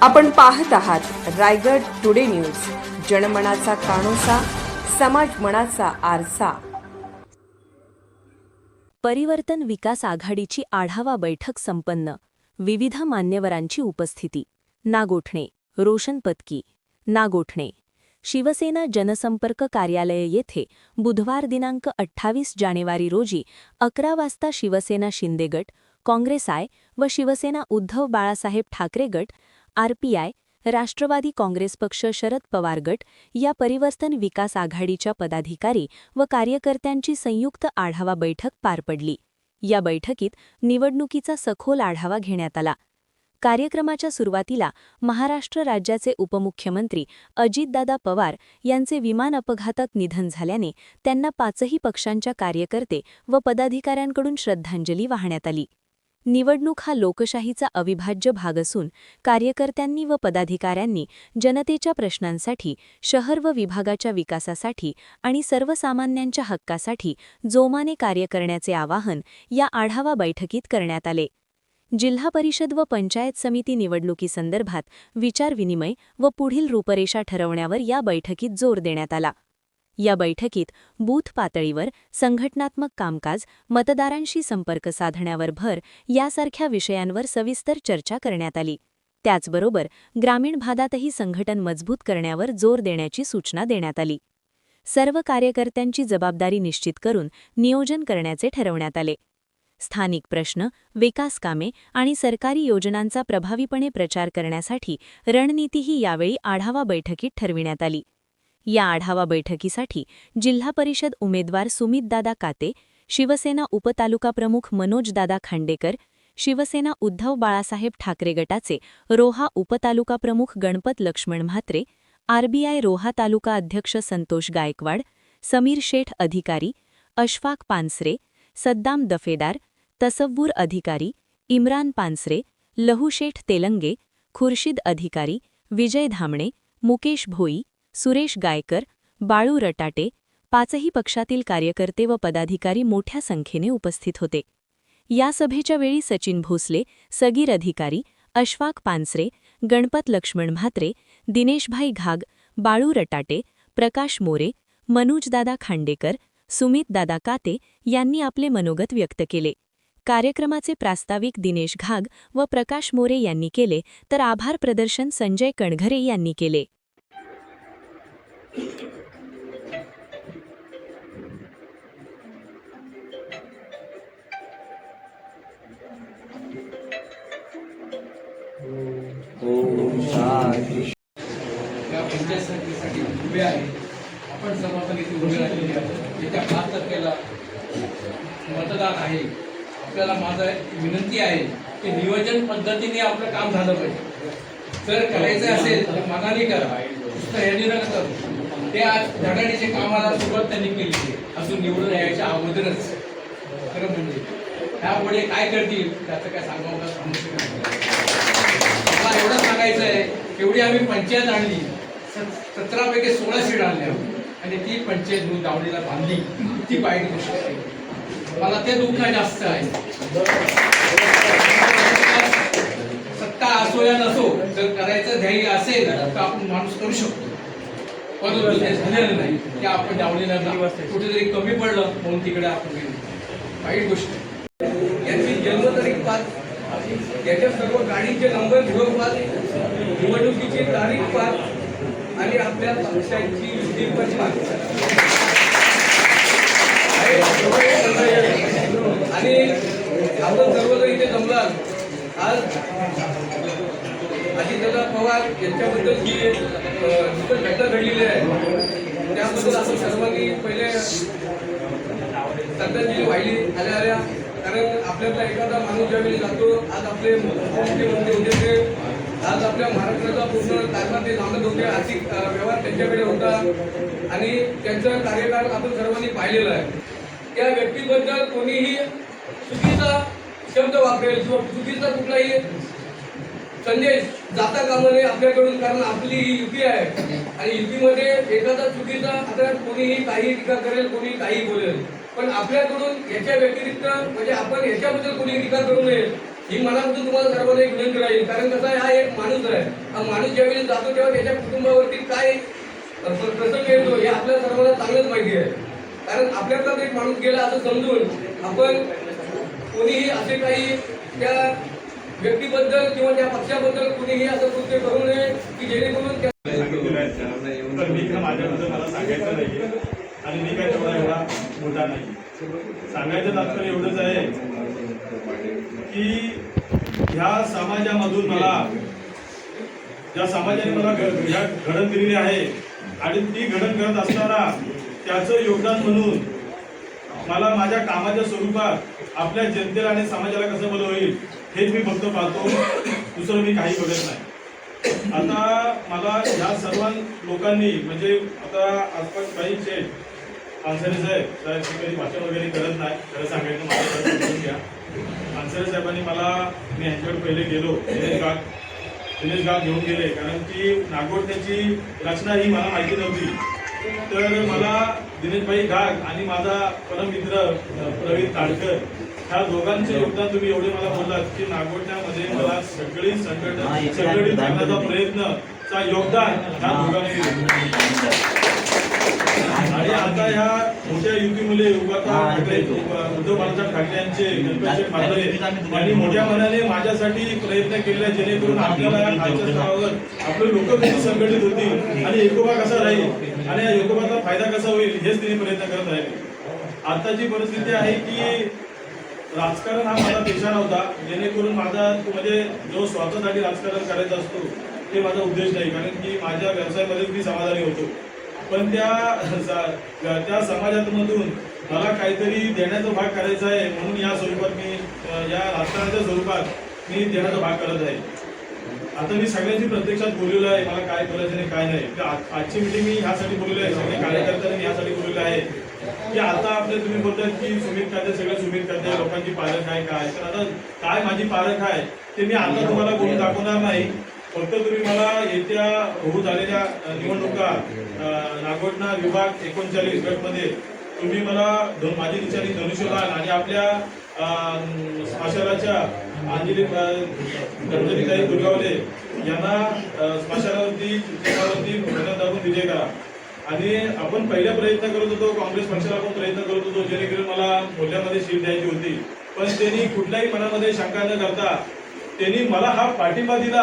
आपण पाहत आहात रायगड टुडे न्यूज. जनमनाचा कानोसा समाज मनाचा आरसा. परिवर्तन विकास आघाडीची आढावा बैठक संपन्न. विविध मान्यवरांची उपस्थिती. नागोठणे रोशन पत्की. नागोठणे शिवसेना जनसंपर्क कार्यालय येथे बुधवार दिनांक अठ्ठावीस जानेवारी रोजी अकरा वाजता शिवसेना शिंदेगट काँग्रेस आय व शिवसेना उद्धव बाळासाहेब ठाकरे गट आरपीआय राष्ट्रवादी काँग्रेस पक्ष शरद पवार गट या परिवर्तन विकास आघाडीच्या पदाधिकारी व कार्यकर्त्यांची संयुक्त आढावा बैठक पार पडली. या बैठकीत निवडणुकीचा सखोल आढावा घेण्यात आला. कार्यक्रमाच्या सुरुवातीला महाराष्ट्र राज्याचे उपमुख्यमंत्री अजितदादा पवार यांचे विमान अपघातात निधन झाल्याने त्यांना पाचही पक्षांच्या कार्यकर्ते व पदाधिकाऱ्यांकडून श्रद्धांजली वाहण्यात आली. निवडणूक हा लोकशाहीचा अविभाज्य भाग असून कार्यकर्त्यांनी व पदाधिकाऱ्यांनी जनतेच्या प्रश्नांसाठी शहर व विभागाच्या विकासासाठी आणि सर्वसामान्यांच्या हक्कासाठी जोमाने कार्य करण्याचे आवाहन या आढावा बैठकीत करण्यात आले. जिल्हा परिषद व पंचायत समिती निवडणुकीसंदर्भात विचारविनिमय व पुढील रूपरेषा ठरवण्यावर या बैठकीत जोर देण्यात आला. या बैठकीत बूथ पातळीवर संघटनात्मक कामकाज मतदारांशी संपर्क साधण्यावर भर यासारख्या विषयांवर सविस्तर चर्चा करण्यात आली. त्याचबरोबर ग्रामीण भागातही संघटन मजबूत करण्यावर जोर देण्याची सूचना देण्यात आली. सर्व कार्यकर्त्यांची जबाबदारी निश्चित करून नियोजन करण्याचे ठरवण्यात आले. स्थानिक प्रश्न विकास कामे आणि सरकारी योजनांचा प्रभावीपणे प्रचार करण्यासाठी रणनीतीही यावेळी आढावा बैठकीत ठरविण्यात आली. या आढावा बैठकीसाठी जिल्हा परिषद उमेदवार सुमितदादा काते शिवसेना उपतालुका प्रमुख मनोजदादा खांडेकर शिवसेना उद्धव बाळासाहेब ठाकरे गटाचे रोहा उपतालुका प्रमुख गणपत लक्ष्मण म्हात्रे आरबीआय रोहा तालुका अध्यक्ष संतोष गायकवाड समीर शेठ अधिकारी अशफाक पानसरे सद्दाम दफेदार तसव्वूर अधिकारी इम्रान पानसरे लहुशेठ तेलंगे खुर्शीद अधिकारी विजय धामणे मुकेश भोई सुरेश गायकर बाळू रटाटे पाचही पक्षातील कार्यकर्ते व पदाधिकारी मोठ्या संख्येने उपस्थित होते. या सभेच्या वेळी सचिन भोसले सगीर अधिकारी अश्वाक पानसरे गणपत लक्ष्मण म्हात्रे दिनेशभाई घाग बाळू रटाटे प्रकाश मोरे मनोजदादा खांडेकर सुमितदादा काते यांनी आपले मनोगत व्यक्त केले. कार्यक्रमाचे प्रास्ताविक दिनेश घाग व प्रकाश मोरे यांनी केले तर आभार प्रदर्शन संजय कणघरे यांनी केले. या पंचायत समितीसाठी उभे आहे. आपण सर्व इथे उभे राहिलेले आहे येत्या पाच तारखेला मतदान आहे. आपल्याला माझा विनंती आहे की नियोजन पद्धतीने आपलं काम झालं पाहिजे. जर करायचं असेल तर मनाने करा. तर ह्याने नका करू. ते आज धडाडीच्या कामाला सुरुवात त्यांनी केली अजून निवडून यायच्या अगोदरच. खरं म्हणजे त्यापुढे काय करतील त्याचं काय सांगावं सांगू शकत नाही. मला एवढं सांगायचं आहे एवढी आम्ही पंचायत आणली? सतरा पैकी सोळा सीट आणल्या आणि ती पंचायत मी दावडीला बांधली. ती वाईट गोष्ट आहे मला ते दुःख जास्त आहे. सत्ता असो या नसो जर करायचं ध्येय असेल तर आपण माणूस करू शकतो. परंतु ते झालेलं नाही. ते आपण दावडीला ना- कुठेतरी कमी पडलं म्हणून तिकडे आपण गेलो. वाईट गोष्ट. आहे. यांची जन्मतारीख पाच याच्या सर्व गाडीचे नंबर झिरो पाच निवडणुकीची तारीख पाच आणि आपल्या पक्षांची युती पण पाच. आणि आपण सर्वजण इथे जमलात. आज अजितदादा पवार यांच्याबद्दल जी अ, घटना घडलेली आहे त्याबद्दल आपण सर्वांनी पहिले श्रद्धांजली वाहिली आल्या आल्या. कारण आपल्यातला एखादा माणूस ज्यावेळी जातो आज आपले मुख्यमंत्री होते ते आज आपल्या महाराष्ट्राचा पूर्ण कारभार ते सांगत होते आर्थिक व्यवहार त्यांच्याकडे होता. आणि त्यांचा कार्यकाळ आपण सर्वांनी पाहिलेला आहे. त्या व्यक्तीबद्दल कोणीही चुकीचा शब्द वापरेल किंवा चुकीचा कुठलाही संदेश जाता कामा नये आपल्याकडून कारण आपली ही युती आहे. आणि युतीमध्ये एखादा चुकीचा आता कोणीही काही टीका करेल कोणी काही बोलेल. पण आपल्याकडून याच्या व्यतिरिक्त म्हणजे आपण याच्याबद्दल कोणी टीका करू नये. ही मनापासून तुम्हाला सर्वांना एक विनंती राहील. कारण कसं आहे हा एक माणूस आहे. हा माणूस ज्यावेळी जातो तेव्हा त्याच्या कुटुंबावरती काय प्रसंग येतो हे आपल्या सर्वांना चांगलंच माहिती आहे. कारण आपल्यातलाच एक माणूस गेला असं समजून आपण कोणीही असे काही त्या व्यक्तीबद्दल किंवा त्या पक्षाबद्दल कोणीही असं कृत्य करू नये की जेणेकरून त्या माझ्याबद्दल मला सांगायचं नाही आणि मी काय होणार नाही. सांगायचं तात्पर्य एवढंच आहे की ह्या समाजामधून मला ज्या समाजाने मला ह्या घडण दिलेली आहे आणि ती घडण करत असताना त्याचं योगदान म्हणून मला माझ्या कामाच्या स्वरूपात आपल्या जनतेला आणि समाजाला कसं बरं होईल हेच मी फक्त पाहतो. दुसरं मी काही बघत नाही. आता मला ह्या सर्व लोकांनी म्हणजे आता आसपास काही शेठ पानसरे साहेब साहेब मी कधी भाषण वगैरे करत नाही खरं सांगायचं मला खरं समजून घ्या. पानसरे साहेबांनी मला मी ह्यांच्याकडे पहिले गेलो दिनेश गाग दिनेश गाग घेऊन गेले कारण की नागोठण्याची रचना ही मला माहिती नव्हती. तर मला दिनेशभाई गाग आणि माझा परममित्र प्रवीण ताडकर ह्या दोघांचे योगदान तुम्ही एवढे मला बोललात की नागोठण्यामध्ये मला सगळी संघटना संघटित करण्याचा प्रयत्न चा योगदान ह्या दोघांनी आणि आता ह्या मोठ्या युतीमुळे उद्धव बाळासाहेब ठाकरे यांचे माधवरे यांनी मोठ्या मनाने माझ्यासाठी प्रयत्न केले जेणेकरून आपल्याला या खालच्या स्तरावर आपले लोक कशी संघटित होतील आणि एकोपा कसा राहील आणि या एकोपाचा फायदा कसा होईल हेच त्यांनी प्रयत्न करत राहिले. आताची परिस्थिती आहे की राजकारण हा माझा पेशा नव्हता जेणेकरून माझा म्हणजे जो स्वार्थासाठी राजकारण करायचा असतो ते माझा उद्देश नाही. कारण की माझ्या व्यवसायामध्ये मी समाधानी होतो. पण त्या सा- त्या मला काहीतरी देण्याचा भाग करायचा आहे म्हणून या स्वरूपात मी या राजकारणाच्या स्वरूपात मी देण्याचा भाग करत आहे. आता मी सगळ्यांची प्रत्यक्षात बोललेलो आहे मला काय बोलायचं आणि काय नाही. तर आजची मिटिंग मी ह्यासाठी बोललेलो आहे सगळे कार्यकर्त्यांनी ह्यासाठी बोललेलं आहे. की आता आपले तुम्ही बोलतात की सुमित करते सगळे सुमित करते लोकांची पारख आहे काय? तर आता काय माझी पारख आहे ते मी आता तुम्हाला बोलून दाखवणार नाही. फक्त तुम्ही मला येत्या होऊ झालेल्या निवडणुका नागोटना विभाग एकोणचाळीस गटमध्ये तुम्ही मला माझी निशाणी धनुष्यबाण आणि आपल्या अ, स्मशानाच्या अंजली गणपतीताई दुर्गावले यांना अ, स्मशानावरती चिन्हावरती दाखवून विजय करा. आणि आपण पहिला प्रयत्न करत होतो काँग्रेस पक्षाला पण प्रयत्न करत होतो जेणेकरून मला मोल्यामध्ये सीट द्यायची होती. पण त्यांनी कुठल्याही मनामध्ये शंका न करता त्यांनी मला हा पाठिंबा दिला.